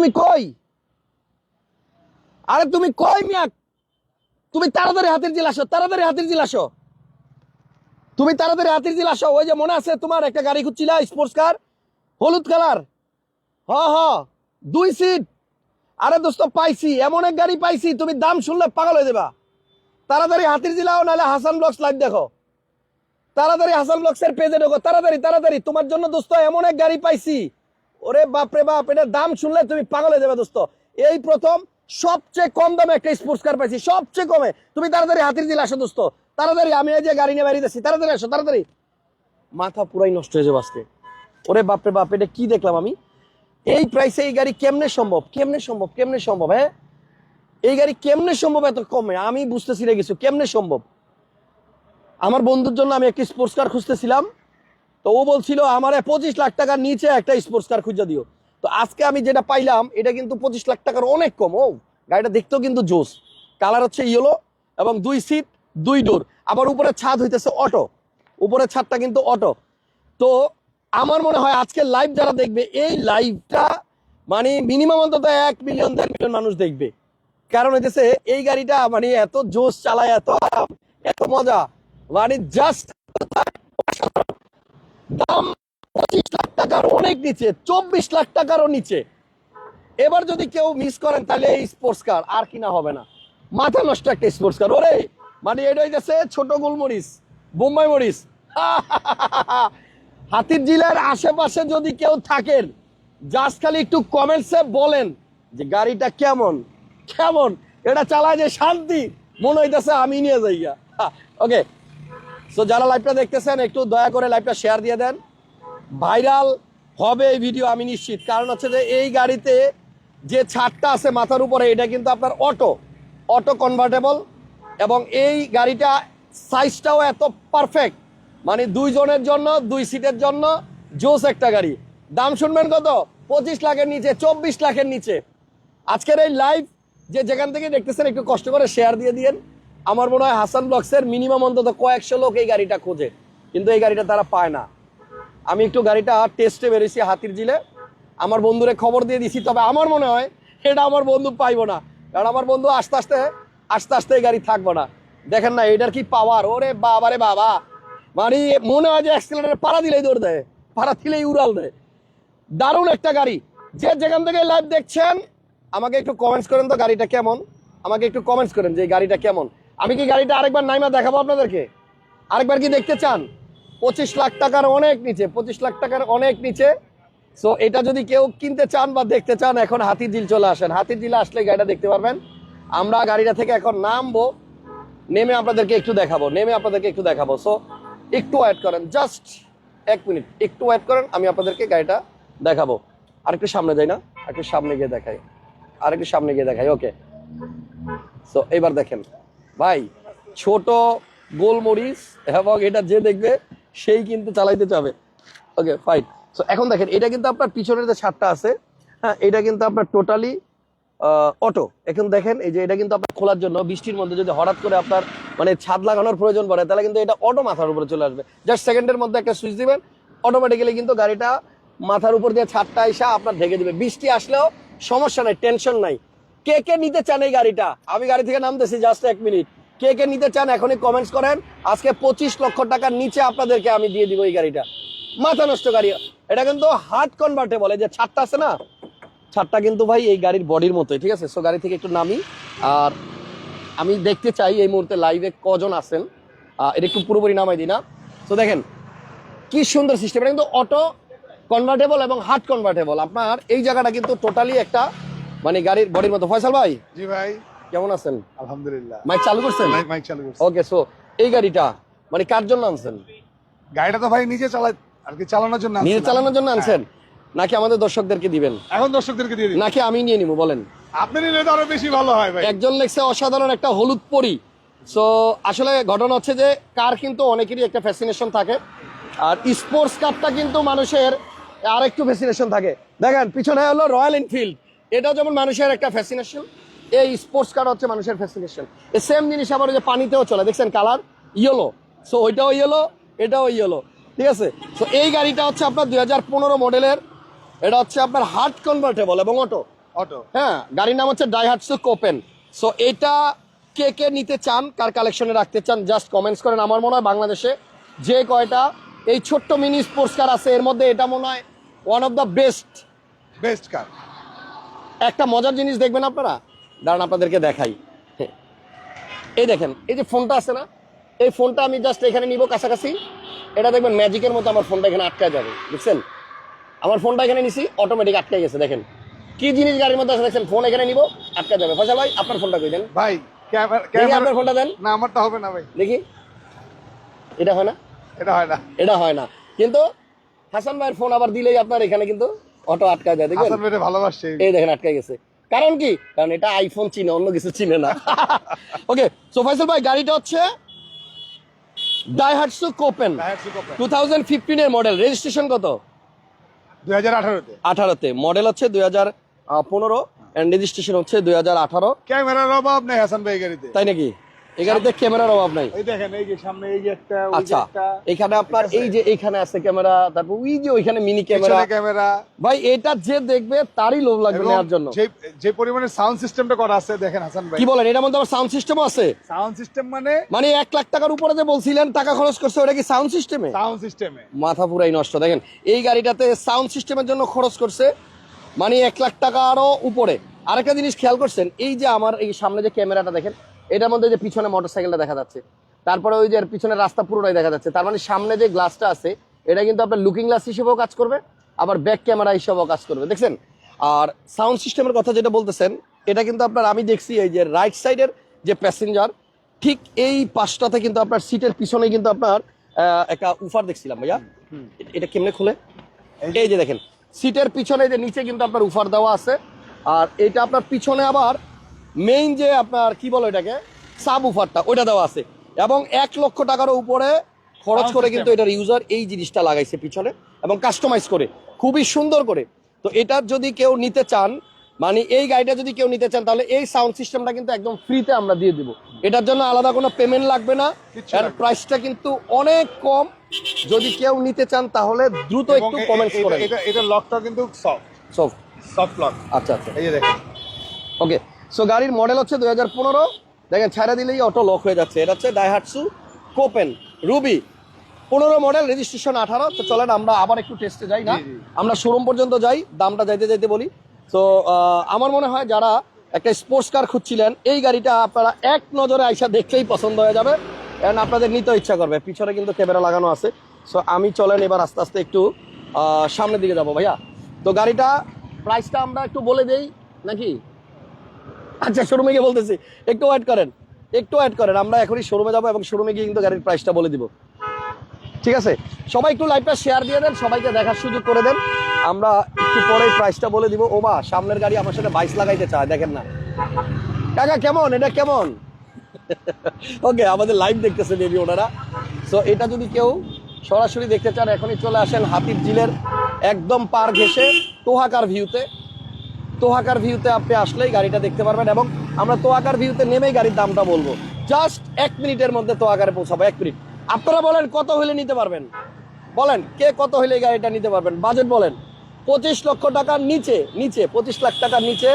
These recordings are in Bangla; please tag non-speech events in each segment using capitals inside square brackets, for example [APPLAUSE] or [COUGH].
তুমি কই? আরে তুমি কই মিয়া? তুমি তাড়াতাড়ি হাতির জিল আসো, তাড়াতাড়ি হাতির জিল আসো। তুমি তাড়াতাড়ি হাতির জিল আসো, ওই যে মনে আছে তোমার একটা গাড়ি খুঁজছিলা স্পোর্টস কার হলুদ কালার। হ হ, দুই সিট আরে দোস্ত, পাইছি, এমন এক গাড়ি পাইছি, তুমি দাম শুনলে পাগল হয়ে যাবা। তাড়াতাড়ি হাতির জিলাও নাহলে হাসান ব্লগস লাইভ দেখো। তাড়াতাড়ি হাসান ব্লগসের পেজে ঢোকো, তাড়াতাড়ি তাড়াতাড়ি। তোমার জন্য দোস্ত এমন এক গাড়ি পাইছি ওরে বাপরে বাপ, এটার দাম শুনলে তুমি পাগল যাবে দোস্ত। এই প্রথম সবচেয়ে কম দামে একটা স্পোর্টস কার পাইছি, সবচেয়ে কমে। তুমি তাড়াতাড়ি হাতির দিলে আসো দোস্ত। তাড়াতাড়ি, আমি এই যে গাড়ি নিয়ে বেরিয়ে যাচ্ছি তাড়াতাড়ি আসো, তাড়াতাড়ি। মাথা পুরাই নষ্ট হয়ে যাবে আজকে। ওরে বাপরে বাপ, এটা কি দেখলাম আমি? এই প্রাইসে এই গাড়ি কেমনে সম্ভব? কেমনে সম্ভব? কেমনে সম্ভব হ্যাঁ? এই গাড়ি কেমনে সম্ভব এত কমে? আমি বুঝতেছি রে কিছু। কেমনে সম্ভব? আমার বন্ধুর জন্য আমি একটা স্পোর্টস কার খুঁজতেছিলাম। তো ও বলছিল, আমার পঁচিশ লাখ টাকার নিচে একটা স্পোর্টস কার খুঁজে দিও। তো আজকে আমি যেটা পাইলাম, এটা কিন্তু পঁচিশ লাখ টাকার অনেক কম, ও। গাড়িটা দেখতেও কিন্তু জোস। কালার হচ্ছে ইয়েলো এবং দুই সিট দুই ডোর আবার উপরে ছাদ হইতেছে অটো উপরের ছাদটা কিন্তু অটো তো আমার মনে হয় আজকে লাইভ যারা দেখবে, এই লাইভটা মানে মিনিমাম অন্তত এক মিলিয়ন দেড় মিলিয়ন মানুষ দেখবে। কারণ হইতেছে, এই গাড়িটা মানে এত জোশ চালায়, এত আরাম, এত মজা। মানে জাস্ট দাম পঁচিশ লাখ টাকার অনেক নিচে, চব্বিশ লাখ টাকারও নিচে। এবার যদি কেউ মিস করেন, তাহলে এই স্পোর্টস কার আর কিনা হবে না। মাথা নষ্ট একটা স্পোর্টস কার ওরে! মানে এটা হইতেছে ছোট গোলমরিচ, বোম্বাই মরিচ। [LAUGHS] হাতির জিলার আশেপাশে যদি কেউ থাকেন জাস্ট খালি একটু কমেন্টসে বলেন যে গাড়িটা কেমন কেমন? এটা চালায় যে শান্তি, মনে হইতেছে আমি নিয়ে যাই ওকে [LAUGHS] সো যারা লাইভটা দেখতেছেন, একটু দয়া করে লাইভটা শেয়ার দিয়ে দেন। ভাইরাল হবে এই ভিডিও আমি নিশ্চিত। কারণ হচ্ছে যে, এই গাড়িতে যে ছাদটা আছে মাথার উপরে, এটা কিন্তু আপনার অটো অটো কনভার্টেবল এবং এই গাড়িটা সাইজটাও এত পারফেক্ট মানে দুইজনের জন্য, দুই সিটের জন্য জোস একটা গাড়ি। দাম শুনবেন কত? পঁচিশ লাখের নিচে, চব্বিশ লাখের নিচে। আজকের এই লাইভ যে যেখান থেকে দেখতেছেন, একটু কষ্ট করে শেয়ার দিয়ে দিয়েন। আমার মনে হয় হাসান ব্লগসের মিনিমাম অন্তত কয়েকশো লোক এই গাড়িটা খোঁজে। কিন্তু এই গাড়িটা তারা পায় না। আমি একটু গাড়িটা টেস্টে বেরিয়েছি হাতির জিলে আমার বন্ধুরে খবর দিয়ে দিছি, তবে আমার মনে হয় এটা আমার বন্ধু পাইবো না। কারণ আমার বন্ধু আস্তে আস্তে আস্তে আস্তে এই গাড়ি থাকব না। দেখেন না, এটার কি পাওয়ার ওরে বাবা রে বাবা। মানে মনে হয় যে অ্যাক্সিলেটারে পাড়া দিলেই দৌড় দেয়, পাড়া দিলেই উড়াল দেয়। দারুণ একটা গাড়ি। যে যেখান থেকে লাইভ দেখছেন, আমাকে একটু কমেন্টস করেন তো গাড়িটা কেমন? আমাকে একটু কমেন্টস করেন যে গাড়িটা কেমন? আমি কি গাড়িটা আরেকবার নাইমা দেখাবো আপনাদেরকে? আরেকবার কি দেখতে চান? পঁচিশ লাখ টাকার অনেক নিচে, পঁচিশ লাখ টাকার অনেক নিচে। সো এটা যদি কেউ কিনতে চান বা দেখতে চান, এখন হাতির ঝিল চলে আসেন। হাতির ঝিলে আসলে গাড়িটা দেখতে পারবেন। আমরা গাড়িটা থেকে এখন নামবো। নেমে আপনাদেরকে একটু দেখাবো। নেমে আপনাদেরকে একটু দেখাবো। সো একটু ওয়েট করেন। জাস্ট এক মিনিট। একটু ওয়েট করেন, আমি আপনাদেরকে গাড়িটা দেখাবো। আর একটু সামনে যাই না? একটু সামনে গিয়ে দেখাই। আর একটু সামনে গিয়ে দেখাই। ওকে সো এবার দেখেন। ভাই, ছোট গোলমরিচ এবং এটা যে দেখবে, সেই কিন্তু চালাইতে চাবে। ওকে ফাইন সো এখন দেখেন, এটা কিন্তু আপনার পিছনের যে ছাদটা আছে হ্যাঁ এটা কিন্তু আপনার টোটালি অটো এখন দেখেন, এই যে এটা কিন্তু আপনার খোলার জন্য, বৃষ্টির মধ্যে যদি হঠাৎ করে আপনার মানে ছাদ লাগানোর প্রয়োজন পড়ে, তাহলে কিন্তু এটা অটো মাথার উপরে চলে আসবে। জাস্ট সেকেন্ডের মধ্যে একটা সুইচ দিবেন অটোমেটিক্যালি কিন্তু গাড়িটা মাথার উপর দিয়ে ছাদটা এসে আপনার ঢেকে দিবে। বৃষ্টি আসলেও সমস্যা নাই টেনশন নাই। কে কে নিতে চান এই গাড়িটা? আমি গাড়ি থেকে নামতেছি জাস্ট এক মিনিট। কে কে নিতে চান এখনই কমেন্টস করেন। আজকে পঁচিশ লক্ষ টাকার নিচে আপনাদেরকে আমি দিয়ে দিব এই গাড়িটা। মাথা নষ্ট গাড়ি। এটা কিন্তু হার্ড কনভার্টেবল এই যে ছাদটা আছে না? ছাদটা কিন্তু ভাই এই গাড়ির বডির মতোই, ঠিক আছে? সো গাড়ি থেকে একটু নামি। আর আমি দেখতে চাই এই মুহূর্তে লাইভে কজন আছেন। এটা একটু পুরোপুরি নামাই দিই না। তো দেখেন, কি সুন্দর সিস্টেম এটা কিন্তু অটো কনভার্টেবল এবং হার্ড কনভার্টেবল আপনার এই জায়গাটা কিন্তু টোটালি একটা মানে গাড়ির বডির মতো। ফয়সাল ভাই জি ভাই। কেমন আছেন? আলহামদুলিল্লাহ। মাইক চালু করছেন? মাইক মাইক চালু করছি। ওকে সো এই গাড়িটা মানে কার জন্য আনছেন? গাড়িটা তো ভাই নিজে চালাই আর কি চালানোর জন্য নিজে চালানোর জন্য হ্যাঁ। আনছেন নাকি আমাদের দর্শকদেরকে দিবেন? এখন দর্শকদেরকে দিয়ে দিন নাকি আমি নিয়ে নিবো বলেন। আপনি নিলে তো আরও বেশি ভালো হয় ভাই। একজন লেখছে অসাধারণ একটা হলুদ পরি। সো আসলে ঘটনা হচ্ছে যে কার কিন্তু অনেকেরই একটা ফ্যাসিনেশন থাকে। আর স্পোর্টস কারটা কিন্তু মানুষের আর একটু ফ্যাসিনেশন থাকে। দেখেন পিছনে হলো রয়্যাল এনফিল্ড এটাও যেমন মানুষের একটা ফ্যাসিনেশন এই স্পোর্টস কার হচ্ছে মানুষের ফ্যাসিনেশন এই সেম জিনিস আবার ওই যে পানিতেও চলে দেখছেন কালার ইয়েলো সো ওইটাও ইয়েলো এটাও ইয়েলো ঠিক আছে? সো এই গাড়িটা হচ্ছে আপনার দুই হাজার পনেরো মডেলের এটা হচ্ছে আপনার হার্ট কনভার্টেবল এবং অটো অটো হ্যাঁ গাড়ির নাম হচ্ছে ডাইহাটসু কোপেন সো এটা কে কে নিতে চান কার কালেকশনে রাখতে চান জাস্ট কমেন্টস করেন। আমার মনে হয় বাংলাদেশে যে কয়টা এই ছোট্ট মিনি স্পোর্টস কার আছে এর মধ্যে এটা মনে হয় one of the best best car একটা মজার জিনিস দেখবেন আপনারা? দাঁড়ান আপনাদেরকে দেখাই। এই দেখেন এই যে ফোনটা আছে না এই ফোনটা আমি জাস্ট এখানে নিব কাছাকাছি। এটা দেখবেন ম্যাজিকের মতো আমার ফোনটা এখানে আটকায় যাবে বুঝছেন? আমার ফোনটা এখানে নিছি অটোমেটিক আটকে গেছে দেখেন। কি জিনিস গাড়ির মধ্যে আছে দেখছেন ফোন এখানে নিব আটকা যাবে। ফসল ভাই আপনার ফোনটা কই দেন? ভাই আপনার ফোনটা দেন। না আমারটা হবে না ভাই। দেখি। এটা হয় না? এটা হয় না। এটা হয় না। কিন্তু হাসান ভাইয়ের ফোন আবার দিলেই আপনার এখানে কিন্তু অটো আটকা যায় দেখবেন? হাসান ভাই ভালোবাসছে। এই দেখেন আটকে গেছে। কারণ কি? কারণ এটা আইফোন চিনে অন্য কিছু চিনে না। ওকে সো ফাইসাল ভাই গাড়িটা হচ্ছে ডাইহাটসু কোপেন টু থাউজেন্ড ফিফটিনের মডেল রেজিস্ট্রেশন কত? দুই হাজার আঠারোতে। আঠারোতে। মডেল হচ্ছে দুই হাজার পনেরো রেজিস্ট্রেশন হচ্ছে দুই হাজার আঠারো। ক্যামেরার অভাব নেই হাসান ভাই গাড়িতে। তাই নাকি? এই গাড়িতে ক্যামেরার অভাব নাই। এই দেখেন এই যে সামনে এই যে একটা আচ্ছা এখানে আপনার এই যে এইখানে আছে ক্যামেরা তারপর ওই যে ওইখানে মিনি ক্যামেরা। ক্যামেরা। ভাই এটা যে দেখবে তারই লোভ লাগবে নেওয়ার জন্য। যে পরিমাণে সাউন্ড সিস্টেমটা করা আছে দেখেন হাসান ভাই। কি বলেন এটার মধ্যে আবার সাউন্ড সিস্টেমও আছে? সাউন্ড সিস্টেম মানে? মানে এক লাখ টাকার উপরে যে বলছিলেন টাকা খরচ করছে ওটা কি সাউন্ড সিস্টেমে? সাউন্ড সিস্টেমে। মাথা পুরাই নষ্ট। দেখেন এই গাড়িটাতে সাউন্ড সিস্টেমের জন্য খরচ করছে মানে এক লাখ টাকারও উপরে। আরেকটা জিনিস খেয়াল করছেন এই যে আমার এই সামনে যে ক্যামেরাটা দেখেন এটার মধ্যে যে পিছনে মোটরসাইকেলটা দেখা যাচ্ছে। তারপরে ওই যে পিছনে রাস্তা পুরোটাই দেখা যাচ্ছে। তার মানে সামনে যে গ্লাসটা আছে, এটা কিন্তু আপনার লুকিং গ্লাস হিসেবেও কাজ করবে, আবার ব্যাক ক্যামেরা হিসেবেও কাজ করবে। দেখছেন? আর সাউন্ড সিস্টেমের কথা যেটা বলতেছেন, এটা কিন্তু আপনার আমি দেখছি এই যে রাইট সাইডের যে প্যাসেঞ্জার ঠিক এই পাশটাতে কিন্তু আপনার সিটের পিছনে কিন্তু আপনার একটা উফার দেখছিলাম ভাইয়া। এটা কেমনে খুলে? এই যে দেখেন সিটের পিছনে যে নিচে কিন্তু আপনার উফার দেওয়া আছে, আর এটা আপনার পিছনে আবার মেইন যে আপনার কি বলো এটাকে সাব উফারটা ওইটা দেওয়া আছে। এবং এক লক্ষ টাকার উপরে খরচ করে কিন্তু এটার ইউজার এই জিনিসটা লাগাইছে পিছনে এবং কাস্টমাইজ করে। খুবই সুন্দর করে। তো এটা যদি কেউ নিতে চান মানে এই গাড়িটা যদি কেউ নিতে চান তাহলে এই সাউন্ড সিস্টেমটা কিন্তু একদম ফ্রিতে আমরা দিয়ে দিব। এটার জন্য আলাদা কোনো পেমেন্ট লাগবে না। এর প্রাইসটা কিন্তু অনেক কম। যদি কেউ নিতে চান তাহলে দ্রুত একটু কমেন্টস করেন। এটা এটা লকটা কিন্তু সফট সফট সফট লক আচ্ছা আচ্ছা। এই যে দেখেন। ওকে সো গাড়ির মডেল হচ্ছে দুই হাজার পনেরো। দেখেন ছাড়া দিলেই অটো লক হয়ে যাচ্ছে। এটা হচ্ছে ডাইহাটসু কোপেন রুবি পনেরো মডেল রেজিস্ট্রেশন আঠারো। তো চলেন আমরা আবার একটু টেস্টে যাই না। আমরা শোরুম পর্যন্ত যাই দামটা যাইতে যাইতে বলি। তো আমার মনে হয় যারা একটা স্পোর্টস কার খুঁজছিলেন এই গাড়িটা আপনারা এক নজরে আইসা দেখলেই পছন্দ হয়ে যাবে। কারণ আপনাদের নিতে ইচ্ছা করবে। পিছনে কিন্তু ক্যামেরা লাগানো আছে। সো আমি চলেন এবার আস্তে আস্তে একটু সামনের দিকে যাব ভাইয়া। তো গাড়িটা প্রাইসটা আমরা একটু বলে দেই নাকি? আচ্ছা শোরুমে গিয়ে বলতেছি, একটু ওয়েট করেন, একটু ওয়েট করেন, আমরা এখনই শোরুমে যাব এবং শোরুমে গিয়ে কিন্তু গাড়ির প্রাইসটা বলে দিব। ঠিক আছে? সবাই একটু লাইভটা শেয়ার দিয়ে দেন, সবাইকে দেখার সুযোগ করে দেন। আমরা একটু পরে প্রাইসটা বলে দিব। ও বা সামনের গাড়ি আমার সাথে বাইশ লাগাইতে চায়, দেখেন না। কাকা, কেমন? এটা কেমন? ওকে আমাদের লাইভ দেখতেছে বেবি ওনারা সো এটা যদি কেউ সরাসরি দেখতে চান, এখনই চলে আসেন হাতির ঝিলের একদম পার ঘেসে তোহাকার ভিউতে তোহাকার ভিউতে আপনি আসলেই গাড়িটা দেখতে পারবেন এবং আমরা তোহাকার ভিউতে নেমেই গাড়ির দামটা বলব। জাস্ট এক মিনিটের মধ্যে তোহাকারে পৌঁছাবো, এক মিনিট। আপনারা বলেন, কত হইলে নিতে পারবেন? বলেন, কে কত হইলে গাড়িটা নিতে পারবেন? বাজেট বলেন। পঁচিশ লক্ষ টাকার নিচে নিচে, পঁচিশ লাখ টাকার নিচে।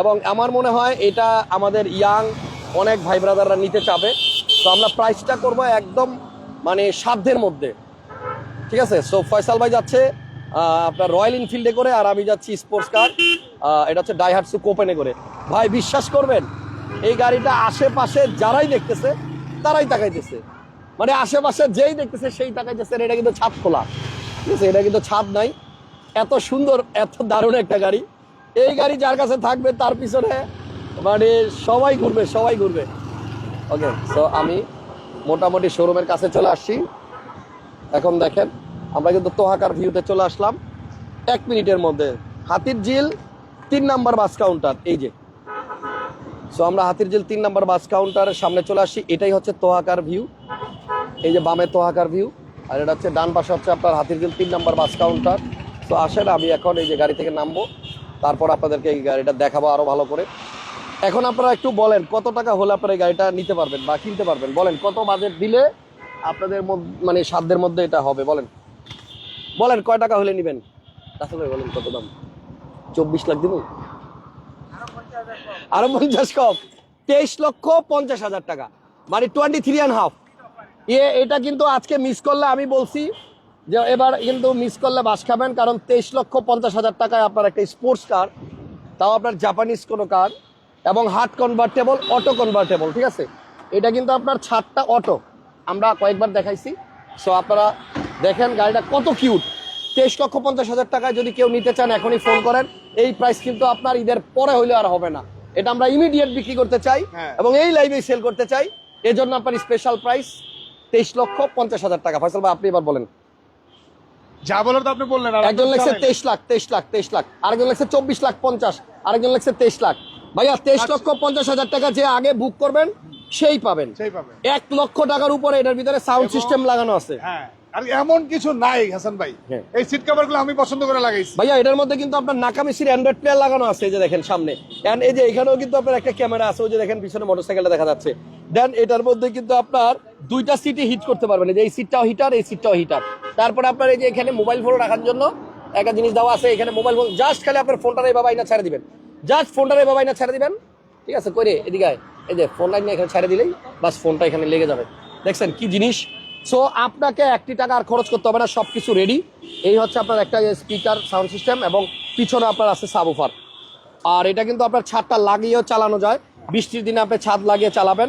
এবং আমার মনে হয় এটা আমাদের ইয়াং অনেক ভাই ব্রাদাররা নিতে চাবে। তো আমরা প্রাইসটা করব একদম মানে সাধ্যের মধ্যে। ঠিক আছে? সো ফয়সাল ভাই যাচ্ছে আপনার রয়্যাল এনফিল্ডে করে আর আমি যাচ্ছি স্পোর্টস কার এটা হচ্ছে ডাইহাটসু কোপেনে করে ভাই, বিশ্বাস করবেন, এই গাড়িটা আশেপাশে যারাই দেখতেছে, তারাই তাকাইতেছে। মানে আশেপাশে যেই দেখতেছে, সেই তাকাইতেছে এটা কিন্তু ছাদ খোলা। ঠিক আছে, এটা কিন্তু ছাদ নাই। এত সুন্দর, এত দারুণ একটা গাড়ি। এই গাড়ি যার কাছে থাকবে, তার পিছনে মানে সবাই ঘুরবে সবাই ঘুরবে। ওকে সো আমি মোটামুটি শোরুমের কাছে চলে আসছি। এখন দেখেন, আমরা কিন্তু তোহাকার ভিউতে চলে আসলাম। এক মিনিটের মধ্যে। হাতির ঝিল তিন নাম্বার বাস কাউন্টার এই যে। সো আমরা হাতির জেল তিন নাম্বার বাস কাউন্টারের সামনে চলে আসি। এটাই হচ্ছে তোহাকার ভিউ এই যে বামে তোহাকার ভিউ আর এটা হচ্ছে ডান পাশে হচ্ছে আপনার হাতির জেল তিন নাম্বার বাস কাউন্টার তো আসেন, আমি এখন এই যে গাড়ি থেকে নামবো। তারপর আপনাদেরকে এই গাড়িটা দেখাবো আরও ভালো করে। এখন আপনারা একটু বলেন, কত টাকা হলে আপনারা এই গাড়িটা নিতে পারবেন বা কিনতে পারবেন? বলেন, কত বাজেট দিলে আপনাদের মানে সাধ্যের মধ্যে এটা হবে? বলেন। বলেন, কয় টাকা হলে নেবেন? আসলে বলেন কত দাম? চব্বিশ লাখ দিব? আরও পঞ্চাশ কম তেইশ লক্ষ পঞ্চাশ হাজার টাকা। মানে টোয়েন্টি থ্রি অ্যান্ড হাফ এ এটা কিন্তু আজকে মিস করলে আমি বলছি যে এবার কিন্তু মিস করলে বাস খাবেন, কারণ তেইশ লক্ষ পঞ্চাশ হাজার টাকায় আপনার একটা স্পোর্টস কার তাও আপনার জাপানিজ কোনো কার এবং হার্ট কনভার্টেবল অটো কনভার্টেবল ঠিক আছে? এটা কিন্তু আপনার ছাদটা অটো আমরা কয়েকবার দেখাইছি। সো আপনারা দেখেন গাড়িটা কত কিউট তেইশ লক্ষ পঞ্চাশ হাজার টাকায় যদি কেউ নিতে চান এখনই ফোন করেন। এই প্রাইস কিন্তু আপনার ঈদের পরে হইলে আর হবে না। এটা আমরা ইমিডিয়েট বিক্রি করতে চাই হ্যাঁ। এবং এই লাইভে সেল করতে চাই। এজন্য আপনার স্পেশাল প্রাইস তেইশ লক্ষ পঞ্চাশ হাজার টাকা। ফয়সাল ভাই আপনি এবার বলেন। যা বলার তো আপনি বললেন একজন তেইশ লাখ তেইশ লাখ তেইশ লাখ। আরেকজন চব্বিশ লাখ পঞ্চাশ আরেকজন লেখছে তেইশ লাখ। ভাইয়া তেইশ আচ্ছা। লক্ষ পঞ্চাশ হাজার টাকা যে আগে বুক করবেন সেই পাবেন। এক লক্ষ টাকার উপরে এটার ভিতরে সাউন্ড সিস্টেম লাগানো আছে। হ্যাঁ। আর এমন কিছু নাই হাসান ভাই। হ্যাঁ। এই সিট কভারগুলো আমি পছন্দ করে লাগাইছি। ভাইয়া এটার মধ্যে কিন্তু আপনার নাকামিসির অ্যান্ড্রয়েড প্লেয়ার লাগানো আছে এই যে দেখেন সামনে। And এই যে এখানেও কিন্তু আপনার একটা ক্যামেরা আছে ওই যে দেখেন পিছনে মোটরসাইকেলটা দেখা যাচ্ছে। দেন এটার মধ্যে কিন্তু আপনার দুইটা সিটই হিট করতে পারবেন। এই যে এই সিটটাও হিটার এই সিটটাও হিটার তারপরে আপনার এই যে এখানে মোবাইল ফোন রাখার জন্য একটা জিনিস দেওয়া আছে এখানে মোবাইল ফোন জাস্ট খালি আপনার ফোনটা এভাবে আইনা ছেড়ে দিবেন। জাস্ট ফোনটা এভাবে আইনা ছেড়ে দিবেন। ঠিক আছে করে এদিকে এই যে ফোন লাইন এখানে ছেড়ে দিলেই বাস ফোনটা এখানে লেগে যাবে। দেখছেন কি জিনিস? সো আপনাকে একটি টাকা আর খরচ করতে হবে না সব কিছু রেডি এই হচ্ছে আপনার একটা স্পিকার সাউন্ড সিস্টেম এবং পিছনে আপনার আছে সাবুফার আর এটা কিন্তু আপনার ছাদটা লাগিয়েও চালানো যায়। বৃষ্টির দিনে আপনি ছাদ লাগিয়ে চালাবেন।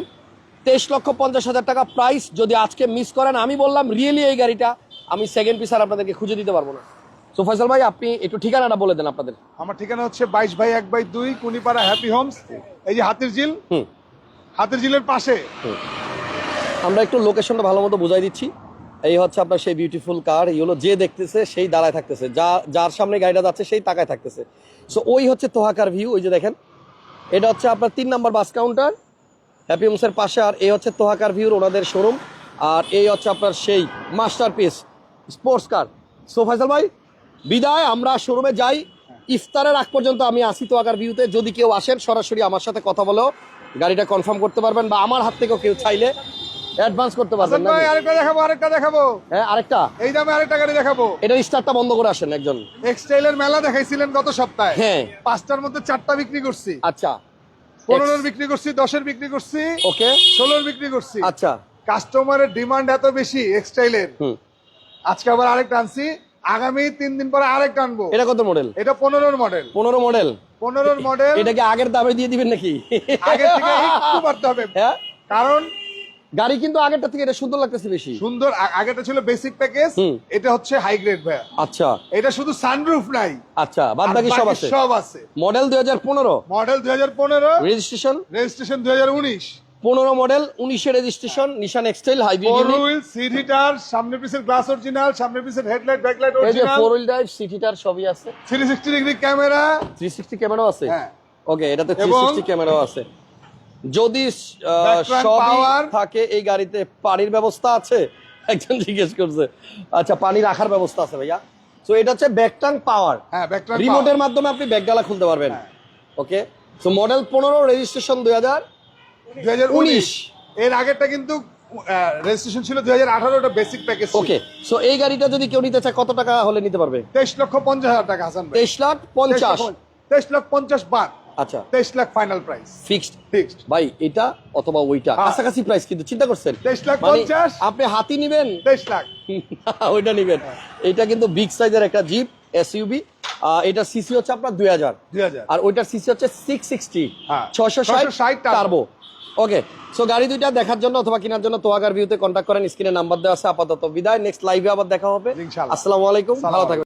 তেইশ লক্ষ পঞ্চাশ হাজার টাকা প্রাইস যদি আজকে মিস করেন আমি বললাম রিয়েলি এই গাড়িটা? আমি সেকেন্ড পিস আর আপনাদেরকে খুঁজে দিতে পারব না। সো ফয়সাল ভাই আপনি একটু ঠিকানাটা বলে দেন আপনাদের। আমার ঠিকানা হচ্ছে বাইশ ভাই এক বাই দুই কুনিপাড়া হ্যাপি হোমস। এই যে হাতির ঝিল হুম। হাতির ঝিলের পাশে আমরা একটু লোকেশনটা ভালো মতো বুঝাই দিচ্ছি। এই হচ্ছে আপনার সেই বিউটিফুল কার এই হলো যে দেখতেছে, সেই দাঁড়ায় থাকতেছে। যা, যার সামনে গাড়িটা যাচ্ছে, সেই তাকায় থাকতেছে। সো ওই হচ্ছে তোহাকার ভিউ ওই যে দেখেন। এটা হচ্ছে আপনার তিন নাম্বার বাস কাউন্টার হ্যাপি হোমসের পাশে, আর এই হচ্ছে তোহাকার ভিউর ওনাদের শোরুম আর এই হচ্ছে আপনার সেই masterpiece sports car so Faisal ভাই, বিদায়, আমরা শোরুমে যাই। ইফতারের আগ পর্যন্ত আমি আসি তোহাকার ভিউতে যদি কেউ আসেন, সরাসরি আমার সাথে কথা বলেও গাড়িটা কনফার্ম করতে পারবেন, বা আমার হাত থেকেও কেউ চাইলে। অ্যাডভান্স করতে পারবেন ভাই আরেকটা দেখাবো আরেকটা দেখাবো। হ্যাঁ আরেকটা? এই দামে আরেকটা গাড়ি দেখাবো। এটার স্টারটা বন্ধ করে আসেন একজন। এক্সটাইলের মেলা দেখাইছিলেন গত সপ্তাহে। হ্যাঁ। পাঁচটার মধ্যে চারটা বিক্রি করছি। আচ্ছা। পনেরোর বিক্রি করছি দশের বিক্রি করছি। ওকে। ষোলোর বিক্রি করছি। আচ্ছা। কাস্টমারের ডিমান্ড এত বেশি এক্সটাইলের আজকে আবার আরেকটা আনছি। আগামী তিন দিন পরে আরেকটা আনব। এটা কত মডেল এটা পনেরোর মডেল পনেরো মডেল পনেরোর মডেল এটা কি আগের দামে দিয়ে দিবেন নাকি? আগের থেকে একটু বাড়তে হবে। হ্যাঁ। কারণ গাড়ি কিন্তু আগেরটা থেকে এটা সুন্দর লাগতেছে বেশি। সুন্দর আগেটা ছিল বেসিক প্যাকেজ এটা হচ্ছে হাই গ্রেড ভাইয়া। আচ্ছা। এটা শুধু সানরুফ নাই। আচ্ছা বাদ বাকি সব আছে। সব আছে। মডেল দুই হাজার পনেরো। মডেল দুই হাজার পনেরো রেজিস্ট্রেশন রেজিস্ট্রেশন দুই হাজার উনিশ। পনেরো মডেল উনিশে registration Nissan X-Trail hybrid four wheel seat heater সামনের পিসের গ্লাস অরিজিনাল সামনের পিসের হেডলাইট ব্যাকলাইট এই যে অরিজিনাল ফোর হুইল ড্রাইভ সিটিটার সবই আছে। Three sixty degree camera three sixty ক্যামেরাও আছে? হ্যাঁ। ওকে এটাতে থ্রি এবং- সিক্সটি ক্যামেরাও আছে। যদি সবই থাকে এই গাড়িতে পানির ব্যবস্থা আছে? একজন জিজ্ঞেস করছে। আচ্ছা পানি রাখার ব্যবস্থা আছে ভাইয়া। তো এটা হচ্ছে ব্যাকটাং পাওয়ার হ্যাঁ রিমোটের মাধ্যমে আপনি ব্যাকডালা খুলতে পারবেন। ওকে তো মডেল পনেরো রেজিস্ট্রেশন দুই হাজার উনিশ। এর আগেরটা কিন্তু রেজিস্ট্রেশন ছিল দুই হাজার আঠারো বেসিক প্যাকেজ ওকে সো এই গাড়িটা যদি কেউ নিতে চায় কত টাকা হলে নিতে পারবে? তেইশ লক্ষ পঞ্চাশ হাজার টাকা হাসান ভাই। তেইশ লাখ পঞ্চাশ। তেইশ লক্ষ পঞ্চাশ বাদ আচ্ছা। তেইশ lakh final price fixed fixed ভাই এটা অথবা ওইটা। হ্যাঁ। কাছাকাছি প্রাইস কিন্তু চিন্তা করছেন? 23 লাখ মানে 50 আপনি হাতি নিবেন? তেইশ লাখ। [LAUGHS] ওইটা নিবেন। এটা কিন্তু বিগ সাইজের একটা জিপ এসইউবি এটা সিসি হচ্ছে আপনার দুই হাজার। আর ওইটার সিসি হচ্ছে সিক্স সিক্সটি হ্যাঁ। ছয়শো ষাট টার্বো ওকে সো গাড়ি দুইটা দেখার জন্য অথবা কেনার জন্য তোয়াগার ভিউতে কন্ট্যাক্ট করেন স্ক্রিনে নাম্বার দেওয়া আছে। আপাতত বিদায়। নেক্সট লাইভে আবার দেখা হবে। আসসালামু আলাইকুম। ভালো থাকবেন।